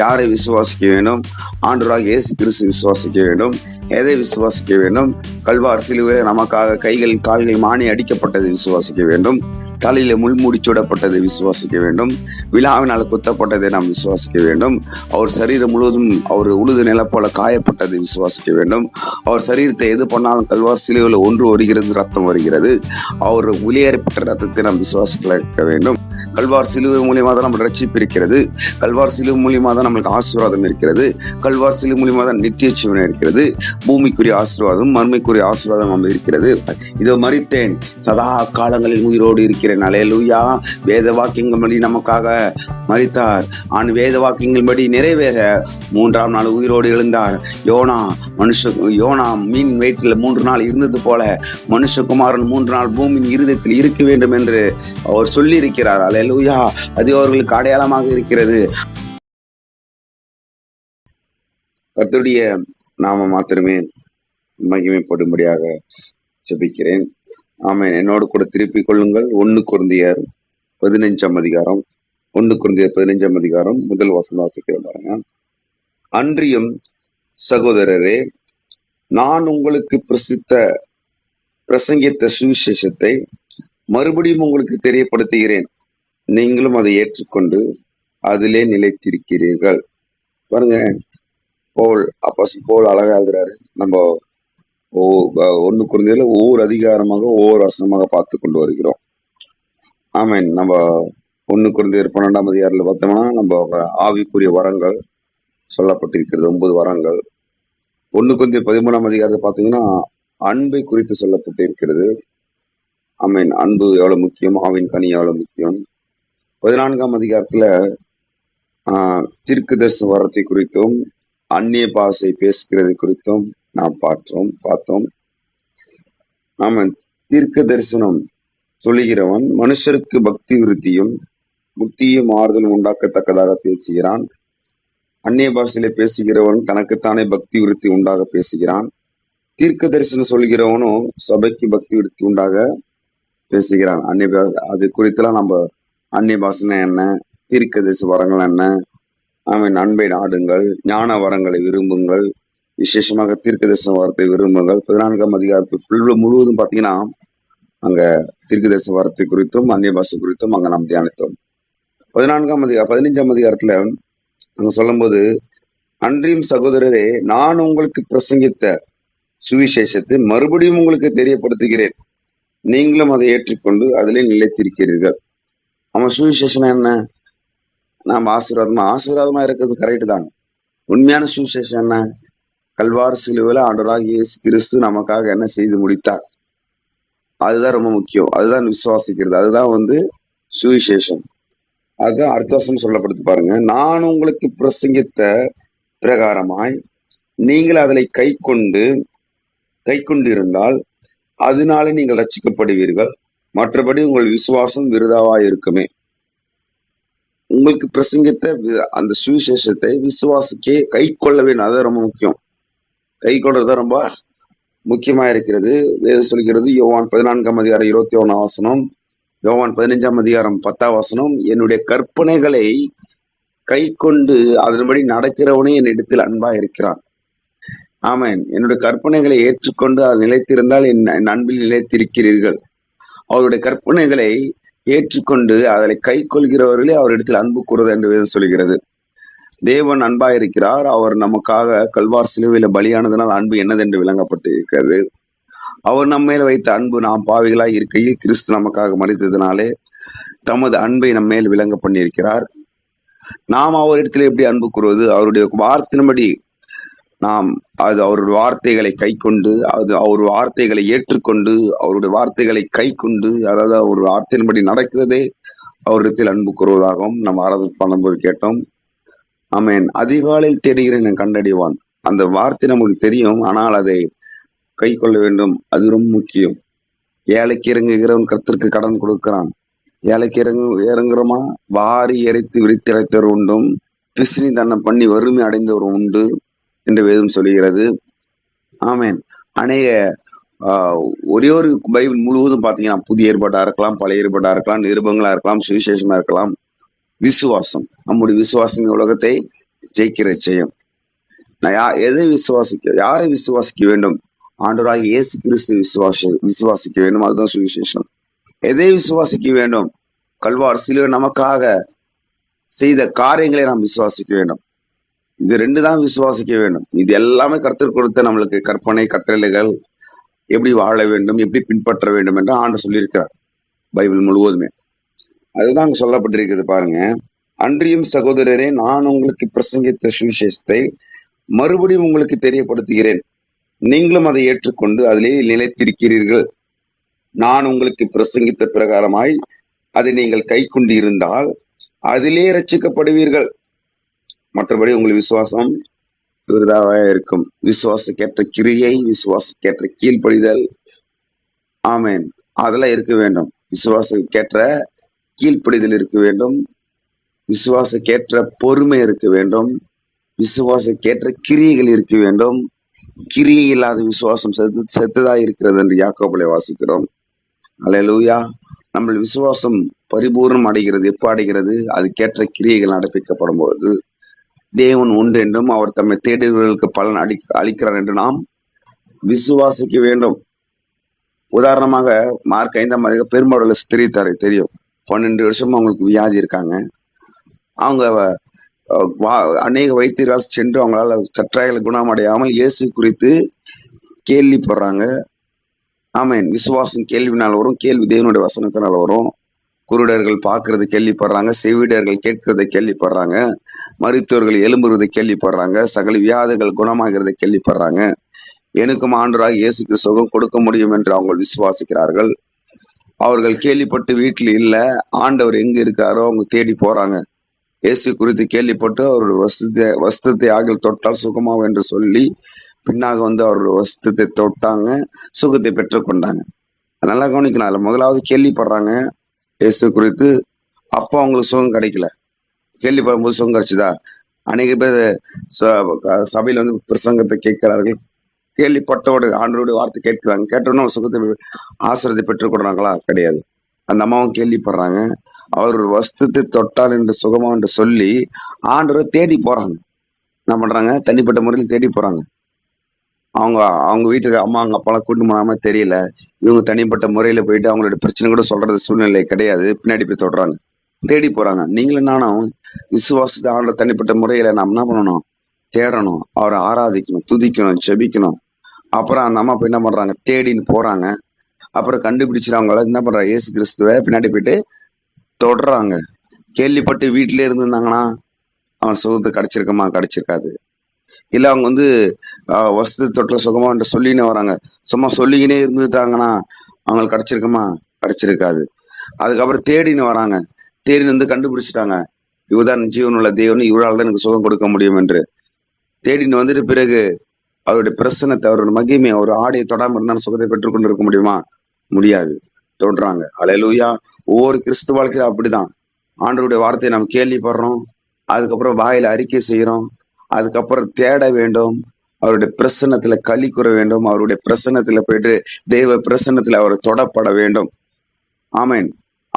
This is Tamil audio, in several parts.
யாரை விசுவாசிக்க வேண்டும்? ஆண்டவராக இயேசு கிறிஸ்து விசுவாசிக்க வேண்டும். எதை விசுவாசிக்க வேண்டும்? கல்வார் சிலுவையில் நமக்காக கைகள் கால்கள் மானி அடிக்கப்பட்டதை விசுவாசிக்க வேண்டும். தலையில முள்மூடி விசுவாசிக்க வேண்டும். விழாவினால் குத்தப்பட்டதை நாம் விசுவாசிக்க வேண்டும். அவர் சரீரம் முழுவதும் அவர் உழுது நில போல காயப்பட்டதை விசுவாசிக்க வேண்டும். அவர் சரீரத்தை எது பண்ணாலும் கல்வார் சிலுவையில் ஒன்று வருகிறது ரத்தம் வருகிறது. அவர் வெளியேறப்பட்ட ரத்தத்தை நாம் விசுவாசிக்க வேண்டும். கல்வார் சிலுவை மூலியமாக தான் நம்ம ரட்சிப்பு இருக்கிறது. கல்வார் சிலுவை மூலியமாக தான் நம்மளுக்கு ஆசீர்வாதம் இருக்கிறது. கல்வார் சிலை மூலியமாக தான் நித்திய ஜீவனம் இருக்கிறது. பூமிக்குரிய ஆசீர்வாதம் மர்மைக்குரிய ஆசீர்வாதம் நம்ம இருக்கிறது. இதோ மறித்தேன் சதா காலங்களில் உயிரோடு இருக்கிறேன். அலையலூயா. வேத வாக்கியங்கள்படி நமக்காக மறித்தார் ஆண் வேத வாக்கியங்கள்படி நிறைவேற. மூன்றாம் நாள் உயிரோடு எழுந்தார். யோனா மனுஷ யோனா மீன் வயிற்றில் மூன்று நாள் இருந்தது போல மனுஷகுமாரன் மூன்று நாள் பூமியின் இருதயத்தில் இருக்க வேண்டும் என்று அவர் சொல்லி இருக்கிறார் அலையலூயா. அது அவர்களுக்கு அடையாளமாக இருக்கிறது. கத்துடைய நாம மாத்திரமே மகிமைப்படும்படியாக ஜபிக்கிறேன். ஆமென். என்னோடு கூட திருப்பிக் கொள்ளுங்கள். ஒன்று குருந்தியர் பதினஞ்சாம் அதிகாரம். ஒன்று குருந்தியர் பதினஞ்சாம் அதிகாரம். முதல் வசம் வாசிக்கிற பாருங்க. அன்றியும் சகோதரரே நான் உங்களுக்கு பிரசித்த பிரசங்கித்த சுவிசேஷத்தை மறுபடியும் உங்களுக்கு தெரியப்படுத்துகிறேன். நீங்களும் அதை ஏற்றுக்கொண்டு அதிலே நிலைத்திருக்கிறீர்கள். பாருங்க. போல் அப்போ போல் அழகா எழுதுறாரு. நம்ம ஓ ஒன்று ஒண்ணு குறைஞ்சதுல ஒவ்வொரு அதிகாரமாக ஒவ்வொரு வசனமாக பார்த்து கொண்டு வருகிறோம். ஆமீன். நம்ம ஒன்று குறைந்தர் பன்னெண்டாம் அதிகாரத்துல பார்த்தோம்னா நம்ம ஆவிக்குரிய வரங்கள் சொல்லப்பட்டிருக்கிறது ஒன்பது வரங்கள். ஒன்று குறைந்த பதிமூணாம் அதிகாரத்தை பார்த்தீங்கன்னா அன்பை குறித்து சொல்லப்பட்டிருக்கிறது. ஆமீன். அன்பு எவ்வளவு முக்கியம்? ஆவின் கனி எவ்வளவு முக்கியம்? பதினான்காம் அதிகாரத்துல ஆஹ் தீர்க்க தரிசன வரத்தை குறித்தும் அந்நிய பாஷை பேசுகிறது குறித்தும் நாம் பார்த்தோம் பார்த்தோம். ஆமாம் தீர்க்க தரிசனம் சொல்லுகிறவன் மனுஷருக்கு பக்தி விருத்தியும் புத்தியும் ஆறுதலும் உண்டாக்கத்தக்கதாக பேசுகிறான். அந்நிய பாஷையில பேசுகிறவன் தனக்குத்தானே பக்தி விருத்தி உண்டாக பேசுகிறான். தீர்க்க தரிசனம் சொல்கிறவனும் சபைக்கு பக்தி விருத்தி உண்டாக பேசுகிறான். அந்நிய அது குறித்தெல்லாம் நம்ம அந்நிய பாஷைனா என்ன? தீர்க்க தரிசன வரங்கள் என்ன? ஆமென் அன்பை நாடுங்கள் ஞான வரங்களை விரும்புங்கள் விசேஷமாக தீர்க்கதரிசன தரிசன விரும்புங்கள். பதினான்காம் அதிகாரத்து ஃபுல் முழுவதும் பார்த்தீங்கன்னா அங்க தீர்க்கதரிசன தரிசன குறித்தும் அந்நிய பாஷை குறித்தும் அங்க நாம் தியானித்தோம். பதினான்காம் அதிகாரம் பதினைஞ்சாம் அதிகாரத்தில் அங்க சொல்லும்போது அன்றியும் சகோதரரே நான் உங்களுக்கு பிரசங்கித்த சுவிசேஷத்தை மறுபடியும் உங்களுக்கு தெரியப்படுத்துகிறேன். நீங்களும் அதை ஏற்றுக்கொண்டு அதிலே நிலைத்திருக்கிறீர்கள். ஆமாம் சுவிசேஷம் என்ன? நாம் ஆசீர்வாதமா? ஆசீர்வாதமா இருக்கிறது கரெக்ட் தான். உண்மையான சுவிசேஷம் என்ன? கல்வார் சிலுவையில் ஆண்டராக இயேசு கிறிஸ்து நமக்காக என்ன செய்து முடித்தார். அதுதான் ரொம்ப முக்கியம். அதுதான் விசுவாசிக்கிறது. அதுதான் வந்து சுவிசேஷம். அதுதான் அடுத்த வருஷம் சொல்லப்படுத்து பாருங்க. நான் உங்களுக்கு பிரசங்கித்த பிரகாரமாய் நீங்கள் அதில் கை கொண்டு கை கொண்டு இருந்தால் அதனாலே நீங்கள் ரட்சிக்கப்படுவீர்கள் மற்றபடி உங்கள் விசுவாசம் விருதாவாய் இருக்குமே உங்களுக்கு பிரசங்கித்த அந்த சுவிசேஷத்தை விசுவாசிக்க கை கொள்ள வேண்டும் அது ரொம்ப முக்கியம். கை கொள்றது ரொம்ப முக்கியமா இருக்கிறது. வேறு சொல்கிறது யோவான் பதினான்காம் அதிகாரம் இருபத்தி ஒன்னாம் வசனம் யோவான் பதினைஞ்சாம் அதிகாரம் பத்தாம் வசனம் என்னுடைய கற்பனைகளை கை கொண்டு அதன்படி நடக்கிறவனே என் இடத்தில் அன்பா இருக்கிறான். ஆமேன். என்னுடைய கற்பனைகளை ஏற்றுக்கொண்டு அது நிலைத்திருந்தால் என் என் அன்பில் நிலைத்திருக்கிறீர்கள். அவருடைய கற்பனைகளை ஏற்றுக்கொண்டு அதை கை கொள்கிறவர்களே அவரிடத்தில் அன்பு கூறுவது என்று வேதம் சொல்கிறது. தேவன் அன்பாக இருக்கிறார் அவர் நமக்காக கல்வார் சிலுவையில் பலியானதனால் அன்பு என்னதென்று விளங்கப்பட்டு இருக்கிறது அவர் நம்ம மேல் வைத்த அன்பு நாம் பாவிகளாய் இருக்கையில் கிறிஸ்து நமக்காக மறித்ததினாலே தமது அன்பை நம்ம மேல் விளங்க பண்ணியிருக்கிறார். நாம் அவரிடத்தில் எப்படி அன்பு கூறுவது? அவருடைய வார்த்தையின்படி நாம் அது அவருடைய வார்த்தைகளை கை கொண்டு அது அவர் வார்த்தைகளை ஏற்றுக்கொண்டு அவருடைய வார்த்தைகளை கை கொண்டு அதாவது அவர் வார்த்தையின்படி நடக்கிறதே அவரிடத்தில் அன்பு கூறுவதாகவும் நம்ம ஆராதனை பண்ணும்போது கேட்டோம். ஆமேன். அதிகாலையில் தேடுகிறேன் என் கண்டறிவான். அந்த வார்த்தை நமக்கு தெரியும் ஆனால் அதை கை கொள்ள வேண்டும். அது ரொம்ப முக்கியம். ஏழைக்கு இறங்குகிறவன் கர்த்தருக்கு கடன் கொடுக்கிறான். ஏழைக்கு இறங்கு இறங்குறோமா வாரி இறைத்து விரித்திரைத்தவர் உண்டும் பிசினி தன்னை பண்ணி வறுமை அடைந்தவர் உண்டு. என்று வேதம் சொல்லுகிறது. ஆமேன். அநேக ஆஹ், ஒரே ஒரு பைபிள் முழுவதும் பார்த்தீங்கன்னா புதிய ஏற்பாட்டா இருக்கலாம் பழைய ஏற்பாட்டா இருக்கலாம் நிருபங்களா இருக்கலாம் சுவிசேஷமா இருக்கலாம். விசுவாசம். நம்முடைய விசுவாசம் உலகத்தை ஜெயிக்கிற ஜெயம். நான் யா எதை விசுவாசிக்க யாரை விசுவாசிக்க வேண்டும்? ஆண்டவராக இயேசு கிறிஸ்து விசுவாசி விசுவாசிக்க வேண்டும். அதுதான் சுவிசேஷம். எதை விசுவாசிக்க வேண்டும்? கல்வார் சிலுவை நமக்காக செய்த காரியங்களை நாம் விசுவாசிக்க வேண்டும். இது ரெண்டு தான் விசுவாசிக்க வேண்டும். இது எல்லாமே கருத்து கொடுத்த நம்மளுக்கு கற்பனை கட்டளைகள் எப்படி வாழ வேண்டும் எப்படி பின்பற்ற வேண்டும் என்று ஆண்டு சொல்லியிருக்கிறார் பைபிள் முழுவதுமே. அதுதான் அங்கே சொல்லப்பட்டிருக்கிறது பாருங்க. அன்றியும் சகோதரரே நான் உங்களுக்கு பிரசங்கித்த சுவிசேஷத்தை மறுபடியும் உங்களுக்கு தெரியப்படுத்துகிறேன். நீங்களும் அதை ஏற்றுக்கொண்டு அதிலே நிலைத்திருக்கிறீர்கள். நான் உங்களுக்கு பிரசங்கித்த பிரகாரமாய் அதை நீங்கள் கை கொண்டு இருந்தால் அதிலே ரச்சிக்கப்படுவீர்கள் மற்றபடி உங்கள் விசுவாசம் விருதாவாக இருக்கும். விசுவாசக்கேற்ற கிரியை விசுவாசக்கேற்ற கீழ்ப்படிதல். ஆமேன். அதெல்லாம் இருக்க வேண்டும். விசுவாசக்கேற்ற கீழ்ப்படிதல் இருக்க வேண்டும். விசுவாசக்கேற்ற பொறுமை இருக்க வேண்டும். விசுவாசக்கேற்ற கிரியைகள் இருக்க வேண்டும். கிரியை இல்லாத விசுவாசம் செத்து செத்துதா இருக்கிறது என்று யாக்கோபலை வாசிக்கிறோம். அலையலூயா நம்ம விசுவாசம் பரிபூர்ணம் அடைகிறது. எப்போ அடைகிறது? அதுக்கேற்ற கிரியைகள் நடப்பிக்கப்படும் போது தேவன் உண்டு என்றும் அவர் தம்மை தேடுபவர்களுக்கு பலன் அளி அளிக்கிறார் என்று நாம் விசுவாசிக்க வேண்டும். உதாரணமாக மார்க் ஐந்தாம் அதிக ஸ்திரீ ஸ்திரீத்தாரை தெரியும். பன்னெண்டு வருஷம் அவங்களுக்கு வியாதி இருக்காங்க. அவங்க வா- அநேக வைத்தியர்கள் சென்று அவங்களால சற்றாய்களை குணமடையாமல் இயேசு குறித்து கேள்விப்படுறாங்க. ஆமேன். விசுவாசம் கேள்வினால் வரும் கேள்வி தேவனுடைய வசனத்தினால் வரும். குருடர்கள் பார்க்கறது கேள்விப்படுறாங்க செவிடர்கள் கேட்கறதை கேள்விப்படுறாங்க மருத்துவர்கள் எலும்புறதை கேள்விப்படுறாங்க சகல வியாதிகள் குணமாகிறதை கேள்விப்படுறாங்க. எனக்கும் ஆண்டராக இயேசுக்கு சுகம் கொடுக்க முடியும் என்று அவங்க விசுவாசிக்கிறார்கள். அவர்கள் கேள்விப்பட்டு வீட்டில் இல்லை ஆண்டவர் எங்க இருக்காரோ அவங்க தேடி போறாங்க. இயேசு குறித்து கேள்விப்பட்டு அவருடைய வஸ்தத்தை வஸ்தத்தை ஆகில் தொட்டால் சுகமாகும் என்று சொல்லி பின்னாக வந்து அவருடைய வஸ்தத்தை தொட்டாங்க சுகத்தை பெற்றுக்கொண்டாங்க. நல்லா கவனிக்கணும் அதில் முதலாவது கேள்விப்படுறாங்க இயேசு குறித்து அப்போ அவங்களுக்கு சுகம் கிடைக்கல. கேள்விப்படும்போது சுகம் கிடைச்சிதா? அநேக பேர் ச- வந்து பிரசங்கத்தை கேட்கிறார்கள். கேள்விப்பட்டவோட ஆண்டோடைய வார்த்தை கேட்கிறாங்க. கேட்டோன்னா சுகத்தை ஆசிரியத்தை பெற்றுக்கொடுறாங்களா கிடையாது. அந்த அம்மாவும் கேள்விப்படுறாங்க. அவர் ஒரு வஸ்துத்தை தொட்டால் என்று சுகமா என்று சொல்லி ஆண்டரை தேடி போறாங்க. என்ன பண்றாங்க? தனிப்பட்ட முறையில் தேடி போறாங்க. அவங்க அவங்க வீட்டுக்கு அம்மா அவங்க அப்பாலாம் கூட்டு போனாம தெரியல. இவங்க தனிப்பட்ட முறையில போயிட்டு அவங்களோட பிரச்சனை கூட சொல்றது சூழ்நிலை கிடையாது. பின்னாடி போய் தொடுறாங்க. தேடி போறாங்க. நீங்களும் நானும் விசுவாசத்தை ஆண்டவர் தனிப்பட்ட முறையில நாம் என்ன பண்ணணும்? தேடணும். அவரை ஆராதிக்கணும் துதிக்கணும் செபிக்கணும் அப்புறம் அந்த அம்மா போய் என்ன பண்றாங்க? தேடின்னு போறாங்க. அப்புறம் கண்டுபிடிச்சிட்டு அவங்களால என்ன பண்றாங்க? இயேசு கிறிஸ்துவ பின்னாடி போயிட்டு தொடுறாங்க. கேள்விப்பட்டு வீட்டிலே இருந்திருந்தாங்கன்னா அவன் சுகத்தை கிடைச்சிருக்குமா? கிடைச்சிருக்காது. இல்லை அவங்க வந்து வசதி தொட்டில் சுகமா என்று சொல்லினே வராங்க. சும்மா சொல்லிக்கினே இருந்துட்டாங்கன்னா அவங்களுக்கு கிடச்சிருக்குமா? கிடச்சிருக்காது. அதுக்கப்புறம் தேடின்னு வராங்க. தேடின்னு வந்து கண்டுபிடிச்சிட்டாங்க. இவதான் ஜீவனுள்ள தேவன் இவரால் தான் எனக்கு சுகம் கொடுக்க முடியும் என்று. தேடின்னு வந்துட்டு பிறகு அவருடைய பிரசனத்தை அவரோட மகிமை அவர் ஆடையை தொடாமல் இருந்தாலும் சுகத்தை பெற்றுக்கொண்டு இருக்க முடியுமா? முடியாது. தொடுறாங்க அலையலூயா. ஒவ்வொரு கிறிஸ்து வாழ்க்கையில அப்படிதான். ஆண்டவருடைய வார்த்தையை நாம் கேள்விப்படுறோம். அதுக்கப்புறம் வாயில அறிக்கை செய்கிறோம். அதுக்கப்புறம் தேட வேண்டும். அவருடைய பிரசன்னத்துல களி கூற வேண்டும். அவருடைய பிரசன்னத்துல போயிட்டு தெய்வ பிரசன்னத்துல அவர் தொடப்பட வேண்டும். ஆமேன்.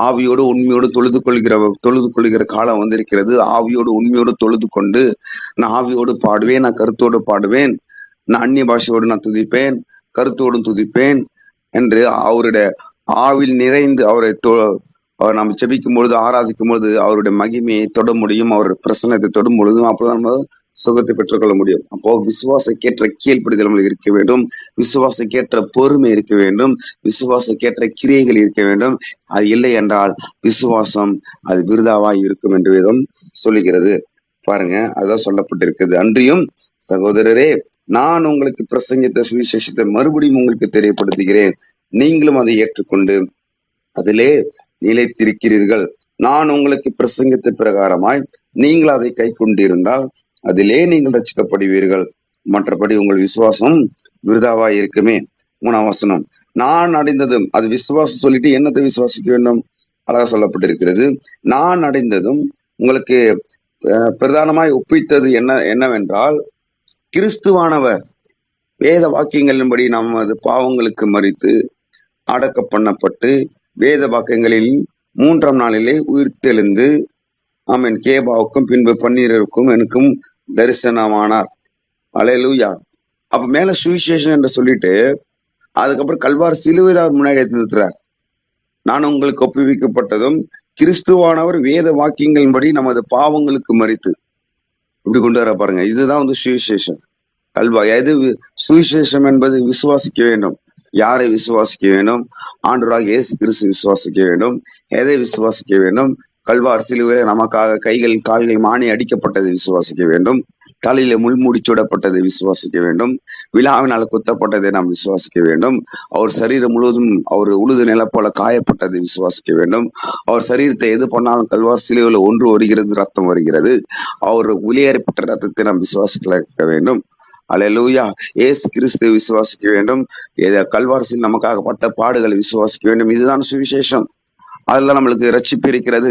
ஆவியோடு உண்மையோடு தொழுது கொள்கிற தொழுது கொள்கிற காலம் வந்திருக்கிறது. ஆவியோடு உண்மையோடு தொழுது கொண்டு நான் ஆவியோடு பாடுவேன் நான் கருத்தோடு பாடுவேன். நான் அந்நிய பாஷையோடு நான் துதிப்பேன் கருத்தோடும் துதிப்பேன் என்று அவருடைய ஆவில் நிறைந்து அவரை தொ- அவர் நாம் ஜெபிக்கும் பொழுது ஆராதிக்கும் பொழுது அவருடைய மகிமையை தொட முடியும். அவருடைய பிரசன்னத்தை தொடும் பொழுதும் அப்பதான் நம்ம சுகத்தை பெற்றுக்கொள்ள முடியும். அப்போ விசுவாசக்கேற்ற கீழ்ப்படிதல் நம்மளுக்கு இருக்க வேண்டும். விசுவாசக்கேற்ற பொறுமை இருக்க வேண்டும். விசுவாசக்கேற்ற கிரியைகள் இருக்க வேண்டும். அது இல்லை என்றால் விசுவாசம் அது விருதாவாய் இருக்கும் என்று வேதம் சொல்லுகிறது. பாருங்க அதான் சொல்லப்பட்டிருக்கிறது. அன்றியும் சகோதரரே நான் உங்களுக்கு பிரசங்கித்த சுவிசேஷத்தை மறுபடியும் உங்களுக்கு தெரியப்படுத்துகிறேன். நீங்களும் அதை ஏற்றுக்கொண்டு அதிலே நிலைத்திருக்கிறீர்கள். நான் உங்களுக்கு பிரசங்கித்த பிரகாரமாய் நீங்கள் அதை கை கொண்டிருந்தால் அதிலே நீங்கள் ரச்சிக்கப்படுவீர்கள் மற்றபடி உங்கள் விசுவாசம் விருதாவா இருக்குமே. மூணாம் வசனம். நான் அடைந்ததும் அது விசுவாசம் சொல்லிட்டு என்னத்தை விசுவாசிக்க வேண்டும்? அழகா சொல்லப்பட்டிருக்கிறது. நான் அடைந்ததும் உங்களுக்கு பிரதானமாய் ஒப்பித்தது என்ன என்னவென்றால் கிறிஸ்துவானவர். வேத வாக்கியங்களின்படி நமது பாவங்களுக்கு மறித்து அடக்க பண்ணப்பட்டு வேத வாக்கியங்களில் மூன்றாம் நாளிலே உயிர்த்தெழுந்து ஆமென் கேபாவுக்கும் பின்பு பன்னீரருக்கும் எனக்கும் தரிசனமானார். அலையலூயா. அப்ப மேல சுவிசேஷன் என்று சொல்லிட்டு அதுக்கப்புறம் கல்வார் சிலுவைதான் முன்னாடி எடுத்து நிறுத்துறார். நான் உங்களுக்கு ஒப்புவிக்கப்பட்டதும் கிறிஸ்துவானவர் வேத வாக்கியங்களின்படி நமது பாவங்களுக்கு மறித்து. இப்படி கொண்டு வர பாருங்க. இதுதான் வந்து சுவிசேஷம். கல்வா எது சுவிசேஷம் என்பது விசுவாசிக்க வேண்டும். யாரை விசுவாசிக்க வேண்டும்? ஆண்டவராக இயேசு கிறிஸ்து விசுவாசிக்க வேண்டும். எதை விசுவாசிக்க வேண்டும்? கல்வார் சிலுவையில் நமக்காக கைகள் கால்கள் மானி அடிக்கப்பட்டதை விசுவாசிக்க வேண்டும். தலையில முள்மூடி சூடப்பட்டதை விசுவாசிக்க வேண்டும். விழாவினால் குத்தப்பட்டதை நாம் விசுவாசிக்க வேண்டும். அவர் சரீரம் முழுவதும் அவர் உழுது நில போல காயப்பட்டதை விசுவாசிக்க வேண்டும். அவர் சரீரத்தை எது பண்ணாலும் கல்வார் சிலுவையில் ஒன்று வருகிறது ரத்தம் வருகிறது. அவர் வெளியேறப்பட்ட ரத்தத்தை நாம் விசுவாசிக்க வேண்டும். அலையலூயா ஏசு கிறிஸ்துவை விசுவாசிக்க வேண்டும். ஏதோ கல்வாரசில் நமக்காக பட்ட பாடுகளை விசுவாசிக்க வேண்டும். இதுதான் சுவிசேஷம். அதுதான் நம்மளுக்கு ரட்சிப்பு இருக்கிறது.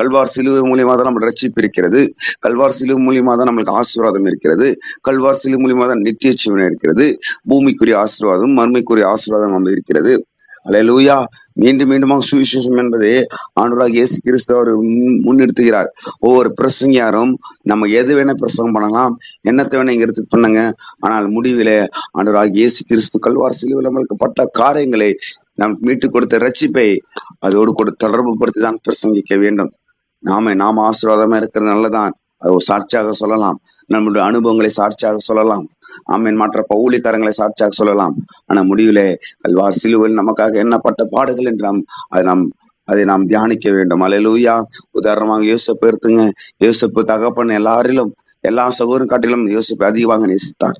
கல்வார் சிலுவை மூலியமா தான் நம்ம ரட்சிப்பு இருக்கிறது. கல்வார் சிலுவை மூலியமா தான் நம்மளுக்கு ஆசீர்வாதம் இருக்கிறது. கல்வார் சிலுவை மூலியமா தான் நித்திய சிவனை இருக்கிறது. பூமிக்குரிய ஆசீர்வாதம் மண்மைக்குரிய ஆசீர்வாதம் நம்ம இருக்கிறது. அலையலூயா மீண்டும் மீண்டுமாக சுவிசேஷம் என்பதை ஆண்டவராக இயேசு கிறிஸ்து அவர் முன்- முன்னிறுத்துகிறார். ஒவ்வொரு பிரசங்கியாரும் நம்ம எது வேணா பிரசங்கம் பண்ணலாம் என்னத்தை வேணா இங்க எடுத்து பண்ணுங்க. ஆனால் முடிவிலே ஆண்டவராக இயேசு கிறிஸ்து கல்வார் சிலுவில் நம்மளுக்கு பட்ட காரியங்களை நாம் மீட்டு கொடுத்த ரட்சிப்பை அதோடு கூட தொடர்பு படுத்தி தான் பிரசங்கிக்க வேண்டும். நாம நாம ஆசீர்வாதமா இருக்கிறது நல்லதான் அது ஒரு சாட்சியாக சொல்லலாம். நம்முடைய அனுபவங்களை சாட்சியாக சொல்லலாம். ஆமீன். மற்ற பவுலிக்காரங்களை சாட்சியாக சொல்லலாம். ஆனால் முடிவிலே கல்வார் சிலுவையில் நமக்காக என்னப்பட்ட பாடுகள் என்று நாம் அதை நாம் அதை நாம் தியானிக்க வேண்டும். அலையலூயா உதாரணமாக யோசிப்பு எடுத்துங்க. யோசிப்பு தகப்பன் எல்லாரிலும் எல்லா சகோதரன் காட்டிலும் யோசிப்பு அதிகமாக நேசித்தார்.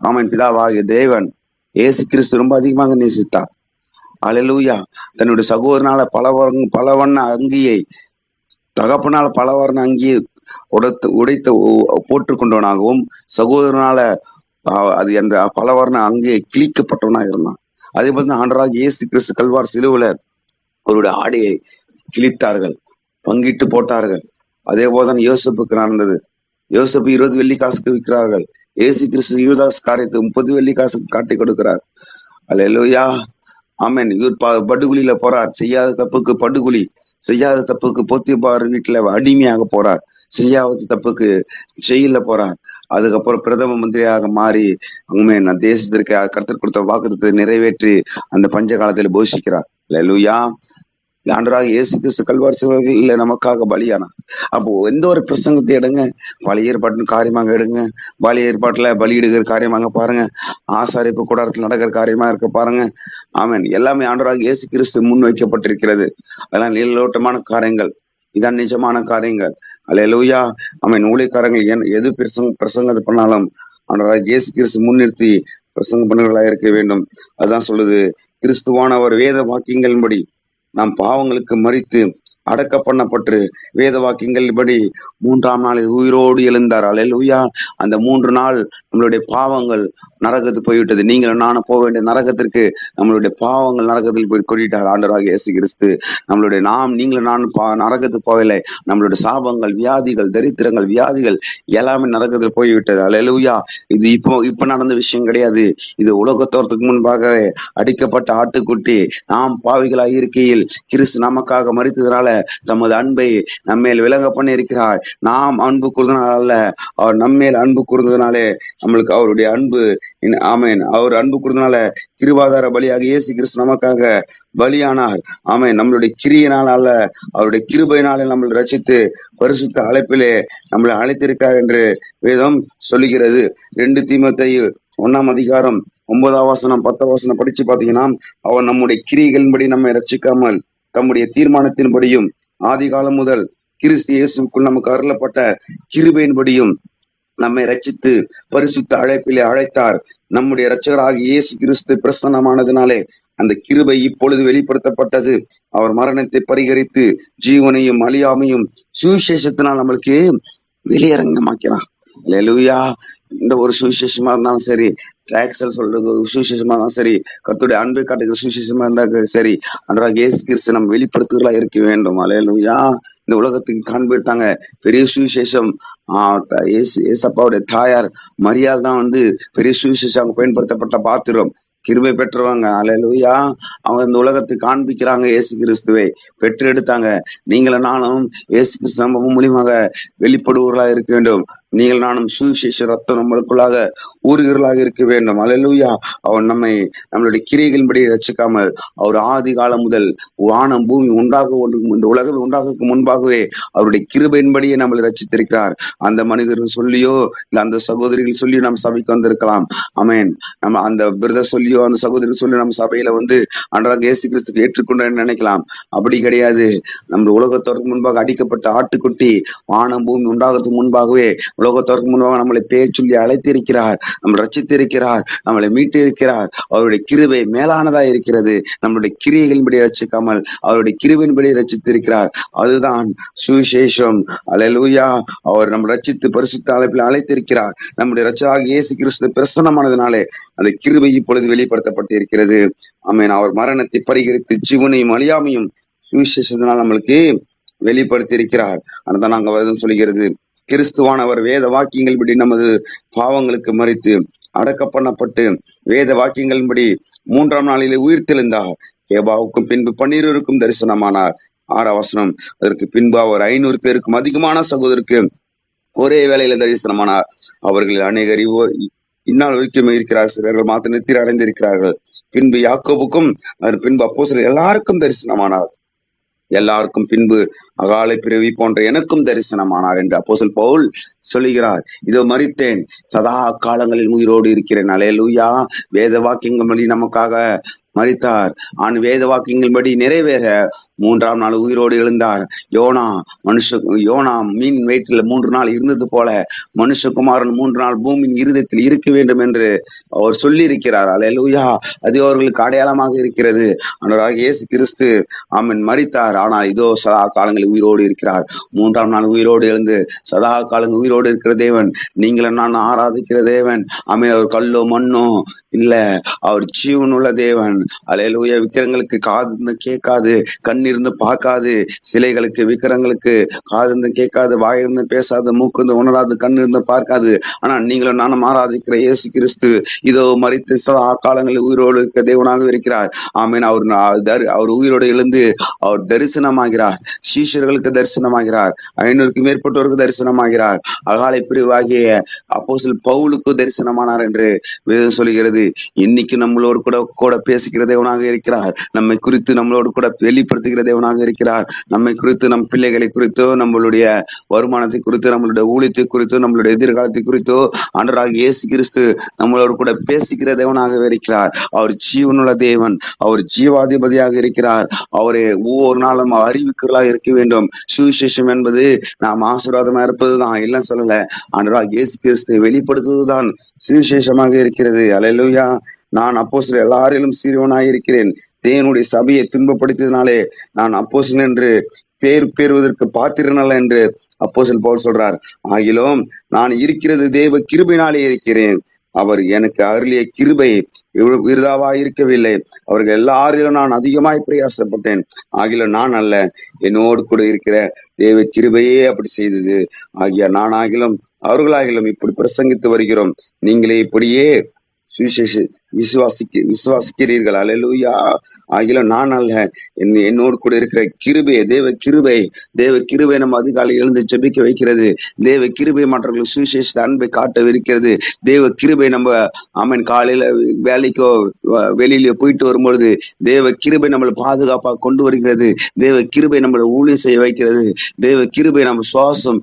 ஆமன். பிதாவாகிய தேவன் ஏசு கிறிஸ்து ரொம்ப அதிகமாக நேசித்தார். அல்லேலூயா. தன்னுடைய சகோதரனால பல வர்ண பல வண்ண அங்கியை தகப்பனால் பல வர்ண அங்கியை உடைத்து உடைத்த போற்றுக்கொண்டவனாகவும் சகோதரனால அது அந்த பல அங்கே அங்கியை கிழிக்கப்பட்டவனாக இருந்தான். அதே போல ஆண்டராக இயேசு கிறிஸ்து கல்வார் சிலுவில் அவருடைய ஆடையை கிழித்தார்கள் பங்கிட்டு போட்டார்கள். அதே போலதான் யோசப்புக்கு நடந்தது. யோசப்பு இருபது வெள்ளி காசுக்கு விற்கிறார்கள். ஏசு கிறிஸ்து யூதாஸ் காரியத்தை முப்பது வெள்ளி காசுக்கு காட்டி கொடுக்கிறார். அல்ல எல்லோயா ஆமேன். இவர் படுகுழியில போறார். செய்யாத தப்புக்கு படுகுழி. செய்யாத தப்புக்கு பொத்திபார் வீட்டுல அடிமையாக போறார். செய்யாத தப்புக்கு ஜெயில போறார். அதுக்கப்புறம் பிரதம மந்திரியாக மாறி உண்மை நான் தேசத்திற்கு கருத்து கொடுத்த வாக்குத்தத்தை நிறைவேற்றி அந்த பஞ்ச காலத்தில் போஷிக்கிறார். லூயா ஆண்டராக இயேசு கிறிஸ்து கல்வார் சிலுவையில நமக்காக பலியானார். அப்போ எந்த ஒரு பிரசங்கத்தை எடுங்க பழைய ஏற்பாட்டின் காரியமாக எடுங்க பழைய ஏற்பாட்டில் பலியிடுகிற காரியமாக பாருங்க ஆசாரிப்பு கூடாரத்தில் நடக்கிற காரியமாக இருக்க பாருங்க. ஆமேன். எல்லாமே ஆண்டராக இயேசு கிறிஸ்து முன் வைக்கப்பட்டிருக்கிறது. அதெல்லாம் நீளோட்டமான காரியங்கள். இதான் நிஜமான காரியங்கள். அல்லேலூயா. அவன் ஊழியக்காரங்கள் என் எது பிரசங்க பிரசங்கத்தை பண்ணாலும் ஆண்டராக இயேசு கிறிஸ்து முன்னிறுத்தி பிரசங்க பண்ணுகளாக இருக்க வேண்டும். அதான் சொல்லுது. கிறிஸ்துவானவர் வேத வாக்கியங்களின்படி நாம் பாவங்களுக்கு மறித்து அடக்க பண்ணப்பட்டு வேத வாக்கியங்களின்படி மூன்றாம் நாளில் உயிரோடு எழுந்தார். அல்லேலூயா. அந்த மூன்று நாள் நம்மளுடைய பாவங்கள் நரகத்துக்கு போய்விட்டது. நீங்கள் நானும் போக வேண்டிய நரகத்திற்கு நம்மளுடைய பாவங்கள் நரகத்தில் போய் கொடிட்டார் ஆண்டராக இயேசு கிறிஸ்து நம்மளுடைய நாம் நீங்களும் நானும் பா நரகத்துக்கு போகவில்லை. நம்மளுடைய சாபங்கள் வியாதிகள் தரித்திரங்கள் வியாதிகள் எல்லாமே நரகத்தில் போய்விட்டது. அல்லேலூயா இது இப்போ இப்போ நடந்த விஷயம் கிடையாது. இது உலகத்தோரத்துக்கு முன்பாகவே அடிக்கப்பட்ட ஆட்டுக்குட்டி நாம் பாவிகளாய் இருக்கையில் கிறிஸ்து நமக்காக மறித்ததுனால தமது அன்பை நம்மேல் விலக பண்ணி இருக்கிறார் நாம் அன்பு கூறுதனால அல்ல அவர் நம்மேல் அன்பு கூர்ந்ததுனாலே நம்மளுக்கு அவருடைய அன்பு ஆமேன். அவர் அன்பு கூர்ந்தனால கிருவாதார பலியாக இயேசு கிறிஸ்து நமக்காக பலியானார். ஆமேன். நம்மளுடைய கிரியினால் அல்ல அவருடைய கிருபையினாலே நம்மளை ரசித்து பரிசுத்த அழைப்பிலே நம்மளை அழைத்திருக்கிறார் என்று வேதம் சொல்லுகிறது. ரெண்டு தீமத்தை ஒண்ணாம் அதிகாரம் ஒன்பதாம் வாசனம் பத்தாம் வாசனம் படிச்சு பாத்தீங்கன்னா அவர் நம்முடைய கிரிகளின்படி நம்மை ரசிக்காமல் தம்முடைய தீர்மானத்தின்படியும் ஆதி காலம் முதல் கிறிஸ்து இயேசுக்குள் நமக்கு அருளப்பட்ட கிருபையின்படியும் நம்மை ரச்சித்து பரிசுத்த அழைப்பிலே அழைத்தார். நம்முடைய இரட்சகராகிய இயேசு கிறிஸ்து பிரசன்னமானதினாலே அந்த கிருபை இப்பொழுது வெளிப்படுத்தப்பட்டது. அவர் மரணத்தை பரிகரித்து ஜீவனையும் அழியாமையும் சுவிசேஷத்தினால் நம்மளுக்கு வெளியரங்கமாக்கிறார் அல்லேலூயா இந்த ஒரு சுவிசேஷமா இருந்தாலும் சரி டிராக்ஸல் சொல்றது ஒரு சுவிசேஷமா இருந்தாலும் சரி கத்துடைய அன்பை காட்டுகிற சுவிசேஷமா இருந்தாலும் சரி அன்றாக இயேசு கிறிஸ்து நம்ம வெளிப்படுத்துகளா இருக்க வேண்டும். அலையலூயா இந்த உலகத்துக்கு காண்பித்தாங்க பெரிய சுவிசேஷம். இயேசு இயேசப்பாவுடைய தாயார் மரியாதை தான் வந்து பெரிய சுவிசேஷம் அவங்க பயன்படுத்தப்பட்ட பாத்திரம். கிருபை பெற்றவங்க. அலையலூயா அவங்க இந்த உலகத்துக்கு காண்பிக்கிறாங்க இயேசு கிறிஸ்துவை. பெற்று எடுத்தாங்க நீங்களும் நானும் இயேசு கிறிஸ்து நம்ம மூலியமாக வெளிப்படுவர்களாக இருக்க வேண்டும். நீங்கள் நானும் சுவிசேஷ ரத்தம் நம்மளுக்குள்ளாக ஊறுகிறளாக இருக்க வேண்டும். அலலுயா அவர் நம்மை நம்மளுடைய கிரியைகளின்படி ரசிக்காமல் அவர் ஆதி காலம் முதல் வானம் பூமி உண்டாக ஒன்று- இந்த உலகம் உண்டாக முன்பாகவே அவருடைய கிருபையின்படியே நம்மளை ரச்சித்திருக்கிறார் அந்த மனிதர்கள் சொல்லியோ இல்லை அந்த சகோதரிகள் சொல்லியோ நம்ம சபைக்கு வந்திருக்கலாம். அமேன் நம்ம அந்த பிரதர் சொல்லியோ அந்த சகோதரி சொல்லி நம்ம சபையில வந்து அன்றாக இயேசு கிறிஸ்துக்கு ஏற்றுக்கொண்டேன்னு நினைக்கலாம்? அப்படி கிடையாது. நம்ம உலகத்தோருக்கு முன்பாக அடிக்கப்பட்ட ஆட்டுக்குட்டி வானம் பூமி உண்டாகிறதுக்கு முன்பாகவே உலகத்தோருக்கு முன்பாக நம்மளை பேர் சொல்லி அழைத்திருக்கிறார் நம்மளை ரச்சித்திருக்கிறார் நம்மளை மீட்டு இருக்கிறார் அவருடைய கிருபை மேலானதா இருக்கிறது. நம்மளுடைய கிரியைகளின்படி ரச்சிக்காமல் அவருடைய கிருபையின்படி ரச்சித்திருக்கிறார் அதுதான் சுவிசேஷம். அலலூயா அவர் நம்ம ரச்சித்து பரிசுத்த அழைப்பில் அழைத்திருக்கிறார். நம்முடைய ரச்சராக இயேசு கிறிஸ்து பிரசனமானதுனாலே அந்த கிருபை இப்பொழுது வெளிப்படுத்தப்பட்டு இருக்கிறது அவர் மரணத்தை பரிகரித்து ஜீவனையும் அழியாமையும் சுவிசேஷத்தினால் நம்மளுக்கு வெளிப்படுத்தி இருக்கிறார் அதான் நாங்க வேதம் சொல்கிறது கிறிஸ்துவானவர் வேத வாக்கியங்கள்படி நமது பாவங்களுக்கு மறித்து அடக்க பண்ணப்பட்டு வேத வாக்கியங்களின்படி மூன்றாம் நாளிலே உயிர்த்தெழுந்தார் கேபாவுக்கும் பின்பு பன்னீருக்கும் தரிசனமானார். ஆறாம் அதற்கு பின்பு அவர் ஐநூறு பேருக்கும் அதிகமான சகோதரருக்கு ஒரே வேலையில தரிசனமானார். அவர்களில் அநேகர் இந்நாள் வரைக்கும் இருக்கிறார். சிலர்கள் மாத்திர நித்திர அடைந்திருக்கிறார்கள். பின்பு யாக்கோபுக்கும் அதன் பின்பு அப்போ எல்லாருக்கும் தரிசனமானார். எல்லாருக்கும் பின்பு அகாலை பிறவி போன்ற எனக்கும் தரிசனமானார் என்று அப்போசல் பவுல் சொல்லுகிறார். இதோ மறித்தேன் சதா காலங்களில் உயிரோடு இருக்கிறேன். அலையலூயா. வேத வாக்கியங்கள் நமக்காக மறித்தார் ஆண் வேத வாக்கியங்களின்படி நிறைவேற. மூன்றாம் நாள் உயிரோடு எழுந்தார். யோனா மனுஷ யோனா மீன் வயிற்றில் மூன்று நாள் இருந்தது போல மனுஷகுமாரன் மூன்று நாள் பூமியின் இருதயத்தில் இருக்க வேண்டும் என்று அவர் சொல்லி இருக்கிறார் அலையலூயா அது அவர்களுக்கு அடையாளமாக இருக்கிறது. ஆனால் இயேசு கிறிஸ்து ஆமன் மறித்தார் ஆனால் இதோ சதா காலங்களில் உயிரோடு இருக்கிறார். மூன்றாம் நாள் உயிரோடு எழுந்து சதா காலங்கள் உயிரோடு இருக்கிற தேவன் நீங்களும் நான் ஆராதிக்கிற தேவன். ஆமீன் அவர் கல்லோ மண்ணோ இல்ல அவர் ஜீவனுள்ள தேவன். அலையலூய விக்கிரங்களுக்கு காது இருந்து கேட்காது கண் இருந்து பார்க்காது சிலைகளுக்கு விக்கிரங்களுக்கு காது இருந்து கேட்காது வாயிருந்து பேசாது மூக்கு இருந்து உணராது கண் இருந்து பார்க்காது. ஆனா நீங்களும் நானும் ஆராதிக்கிற இயேசு கிறிஸ்து இதோ மறித்து சதா காலங்களில் உயிரோடு இருக்க தேவனாக இருக்கிறார். ஆமீன். அவர் அவர் உயிரோடு எழுந்து அவர் தரிசனமாகிறார். சீஷர்களுக்கு தரிசனமாகிறார். ஐநூறுக்கு மேற்பட்டோருக்கு தரிசனமாகிறார். அகாலை பிரிவாகிய அப்போசில் பவுலுக்கு தரிசனமானார் என்று வேதம் சொல்கிறது இன்னைக்கு நம்மளோடு கூட கூட பேசுகிற தேவனாக இருக்கிறார். நம்மை குறித்து நம்மளோடு கூட வெளிப்படுத்துகிற தேவனாக இருக்கிறார். நம்மை குறித்து நம் பிள்ளைகளை குறித்தோ நம்மளுடைய வருமானத்தை குறித்து நம்மளுடைய ஊழியத்தை குறித்தோ நம்மளுடைய எதிர்காலத்தை குறித்தோ அன்றராக இயேசு கிறிஸ்து நம்மளோடு கூட பேசுகிற தேவனாக இருக்கிறார். அவர் ஜீவனுள்ள தேவன். அவர் ஜீவாதிபதியாக இருக்கிறார். அவரை ஒவ்வொரு நாளும் அறிவிக்கிறதாக இருக்க வேண்டும். சுவிசேஷம் என்பது நாம் ஆசீர்வாதமா இருப்பதுதான். இல்லைன்னு சொல்லல. அன்றராக இயேசு கிறிஸ்து வெளிப்படுத்துவதுதான் சுவிசேஷமாக இருக்கிறது. அல்லேலூயா நான் அப்போ சில எல்லாரிலும் சிறுவனாய் இருக்கிறேன் தேவனுடைய சபையை துன்பப்படுத்தியதினாலே நான் அப்போ என்று பேர் பெறுவதற்கு பாத்திரனல்ல என்று அப்போஸ்தலன் பவுல் சொல்றார். ஆகிலும் நான் இருக்கிறது தேவ கிருபினாலே இருக்கிறேன். அவர் எனக்கு அருளிய கிருபை இவ்வளவு விருதாவா இருக்கவில்லை அவர்கள் எல்லாரிலும் நான் அதிகமாய் பிரயாசப்பட்டேன். ஆகிலும் நான் அல்ல என்னோடு கூட இருக்கிற தேவ கிருபையே அப்படி செய்தது. ஆகிய நான் ஆகிலும் அவர்களாகிலும் இப்படி பிரசங்கித்து வருகிறோம். நீங்களே இப்படியே சுவிசேஷ விசுவாசிக்க விசுவாசிக்கிறீர்கள். அலையலூயா. ஆகிலும் நான் அல்ல. என் என்னோடு கூட இருக்கிற கிருபை தேவ கிருபை தேவ கிருபை நம்ம அதிகாலை எழுந்து ஜெபிக்க வைக்கிறது. தேவ கிருபை மற்றவர்களுக்கு சுவிசேஷ அன்பை காட்டவிருக்கிறது. தேவ கிருபை நம்ம ஆமன் காலையில வேலைக்கோ வ- வெளியில போயிட்டு வரும்பொழுது தேவ கிருபை நம்மளை பாதுகாப்பாக கொண்டு வருகிறது. தேவ கிருபை நம்மளை ஊழியம் செய்ய வைக்கிறது. தேவ கிருபை நம்ம சுவாசம்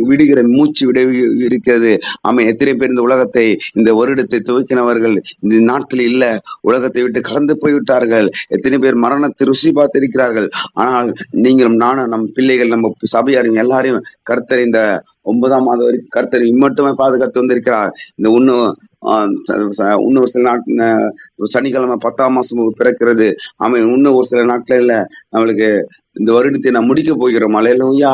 விடுகிற மூச்சு விட இருக்கிறது. ஆமென் எத்தனை பேர் இந்த உலகத்தை இந்த வருடத்தை துவக்கினவர்கள் இந்த நாட்டில் இல்ல. உலகத்தை விட்டு கடந்து போய்விட்டார்கள். எத்தனை பேர் மரணத்தை ருசி பார்த்திருக்கிறார்கள். ஆனால் நீங்களும் நானும் நம் பிள்ளைகள் நம்ம சபையாரும் எல்லாரையும் கர்த்தர் இந்த ஒன்பதாம் மாதம் வரைக்கும் கர்த்தர் இம்மட்டுமே பாதுகாத்து வந்திருக்கிறார். இந்த இன்னும் ஆஹ் இன்னும் ஒரு சில நாட் சனிக்கிழமை பத்தாம் மாசம் பிறக்கிறது. ஆமாம் இன்னும் ஒரு சில நாட்கள் இல்ல. நம்மளுக்கு இந்த வருடத்தை நான் முடிக்க போகிறோம். அலையிலூயா.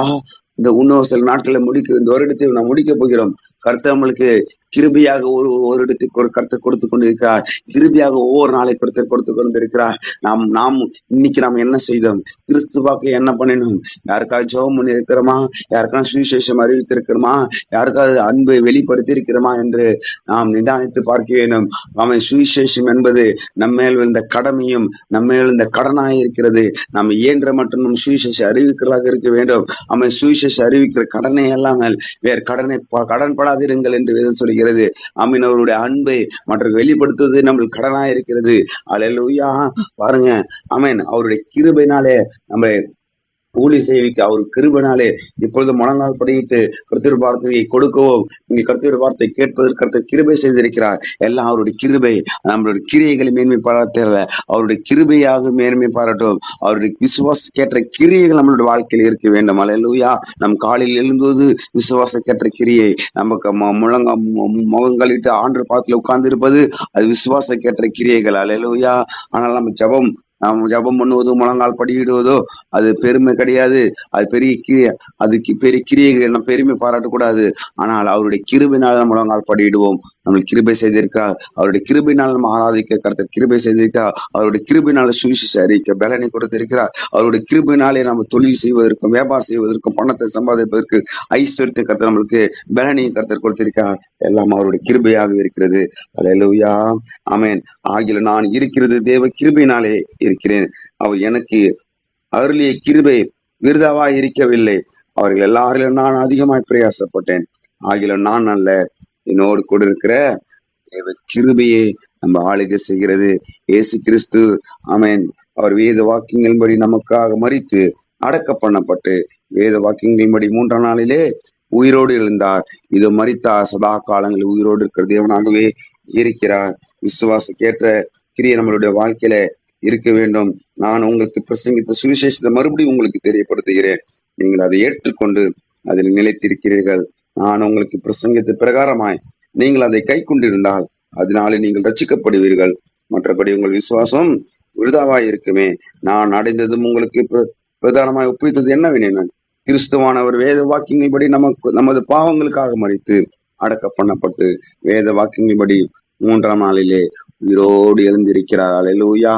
இந்த இன்னும் சில நாட்களை முடிக்க இந்த வருடத்தை நான் முடிக்க போகிறோம். கருத்து நம்மளுக்கு கிருபியாக ஒரு ஒரு இடத்துக்கு ஒரு கருத்தை கொடுத்து கொண்டிருக்கிறார். கிருபியாக ஒவ்வொரு நாளை கருத்தை கொடுத்து கொண்டிருக்கிறார். நாம் நாம் இன்னைக்கு நாம் என்ன செய்தோம்? கிறிஸ்துவாக்கு என்ன பண்ணினோம்? யாருக்காவது ஜெபம் பண்ணி இருக்கிறோமா யாருக்காவது சுவிசேஷம் அறிவித்திருக்கிறோமா? யாருக்காவது அன்பை வெளிப்படுத்தி இருக்கிறோமா என்று நாம் நிதானித்து பார்க்க வேண்டும். அவன் சுவிசேஷம் என்பது நம்மேல் இந்த கடமையும் நம்மேல் இந்த கடனாய் இருக்கிறது. நாம் இயன்ற மட்டும் நம் சுவிசேஷ அறிவிக்கிறதாக இருக்க வேண்டும். அவன் சுவிசேஷ அறிவிக்கிற கடனை அல்லாமல் வேறு கடனை ப- கடன் என்று வேதம் சொல்கிறது. ஆமீன். அவருடைய அன்பை மற்றவர்கள் வெளிப்படுத்துவது நம்மளுக்கு கடனாய் இருக்கிறது. அல்லேலூயா பாருங்க. ஆமென். அவருடைய கிருபைனாலே நம்ம ஊழி சேவிக்க அவர் கிருபனாலே இப்பொழுது முழங்கால் படியிட்டு கருத்திரு வார்த்தையை கொடுக்கவும் இங்கே கருத்தர் வார்த்தை கேட்பதற்கு கிருபை செய்திருக்கிறார். எல்லாம் அவருடைய கிருபை நம்மளுடைய கிரியைகளை மேன்மை பாராட்டல அவருடைய கிருபையாக மேன்மை பாராட்டும். அவருடைய விசுவாசக்கேற்ற கிரியைகள் நம்மளுடைய வாழ்க்கையில் இருக்க வேண்டும். அலையலூயா நம் காலையில் எழுந்தது விசுவாச கேட்ட கிரியை. நமக்கு முழங்க மு- முகங்களிட்டு ஆண்டு பாத்துல உட்கார்ந்து இருப்பது அது விசுவாச கேட்ட கிரியைகள். அலையலூயா ஆனால் நம்ம ஜெபம் நாம் ஜபம் பண்ணுவதோ முழங்கால் படியிடுவதோ அது பெருமை கிடையாது. அது பெரிய கிரிய அதுக்கு பெரிய கிரியைகள் நம்ம பெருமை பாராட்டக்கூடாது. ஆனால் அவருடைய கிருபினால் நம்ம முழங்கால் படியிடுவோம். நம்மளுக்கு கிருபை செய்திருக்கிறார். அவருடைய கிருபினால் நம்ம ஆராதிக்க கருத்து கிருபை செய்திருக்கிறார். அவருடைய கிருபினால சுவிசேஷ அறிவிக்க பலனை கொடுத்திருக்கிறார். அவருடைய கிருபினாலே நம்ம தொழில் செய்வதற்கும் வியாபாரம் செய்வதற்கும் பணத்தை சம்பாதிப்பதற்கு ஐஸ்வர்யத்தை கருத்து நம்மளுக்கு பலனையும் கருத்தர் கொடுத்திருக்கிறார். எல்லாம் அவருடைய கிருபையாக இருக்கிறது. அல்லேலூயா ஆமென் ஆகில நான் இருக்கிறது தேவ கிருபினாலே இருக்கிறேன். அவர் எனக்கு அருளிய கிருபை விருதாவா இருக்கவில்லை அவர்கள் எல்லாரிலும் நான் அதிகமாய் பிரயாசப்பட்டேன். ஆகிலும் நான் அல்ல என்னோடு கூட இருக்கிற கிருபையை கிருபையே நம்ம ஆளுகை செய்கிறது. ஏசு கிறிஸ்து ஆமென். அவர் வேத வாக்கியங்களின்படி நமக்காக மறித்து அடக்க பண்ணப்பட்டு வேத வாக்கியங்களின்படி மூன்றாம் நாளிலே உயிரோடு இருந்தார் இது மறித்தா சதா காலங்களில் உயிரோடு இருக்கிற தேவனாகவே இருக்கிறார். விசுவாசக்கேற்ற கிரியை நம்மளுடைய வாழ்க்கையில இருக்க வேண்டும். நான் உங்களுக்கு பிரசங்கித்த சுவிசேஷத்தை மறுபடியும் உங்களுக்கு தெரியப்படுத்துகிறேன். நீங்கள் அதை ஏற்றுக்கொண்டு அதில் நிலைத்திருக்கிறீர்கள். நான் உங்களுக்கு பிரசங்கித்த பிரகாரமாய் நீங்கள் அதை கை கொண்டிருந்தால் அதனாலே நீங்கள் ரச்சிக்கப்படுவீர்கள் மற்றபடி உங்கள் விசுவாசம் விருதாவாய் இருக்குமே. நான் அடைந்ததும் உங்களுக்கு பிர- பிரதானமாய் ஒப்புவித்தது என்னவெனில் கிறிஸ்துவானவர் வேத வாக்கியங்களின்படி நமக்கு நமது பாவங்களுக்காக மறித்து அடக்க பண்ணப்பட்டு வேத வாக்கியங்களின்படி மூன்றாம் நாளிலே உயிரோடு எழுந்திருக்கிறார். அலையலூயா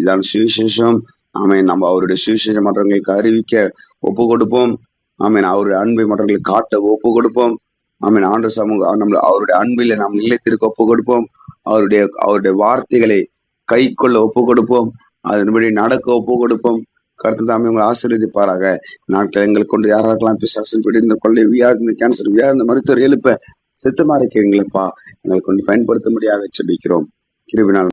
இதான் சுவிசேஷம். ஆமென். நம்ம அவருடைய சுவிசேஷம் மற்றவங்களுக்கு அறிவிக்க ஒப்பு கொடுப்போம் ஆமீன். அவருடைய அன்பை மற்றவர்களுக்கு காட்ட ஒப்பு கொடுப்போம் ஆமீன். ஆண்டு சமூக நம்ம அவருடைய அன்பில் நாம் நிலைத்திருக்க ஒப்பு கொடுப்போம் அவருடைய அவருடைய வார்த்தைகளை கை கொள்ள ஒப்பு கொடுப்போம் அதன்படி நடக்க ஒப்பு கொடுப்போம் கருத்து தாமே உங்களை ஆசீர்வதிப்பாராக. நாட்கள் எங்களுக்கு கொண்டு யாராருக்கெல்லாம் பிசாசு பிடிந்த கொள்ளை வியாதி கேன்சர் வியாதி மருத்துவர் எழுப்ப சித்தமா இருக்கீங்களப்பா எங்களை கொண்டு பயன்படுத்த முடியாத செபிக்கிறோம். கிருபினால்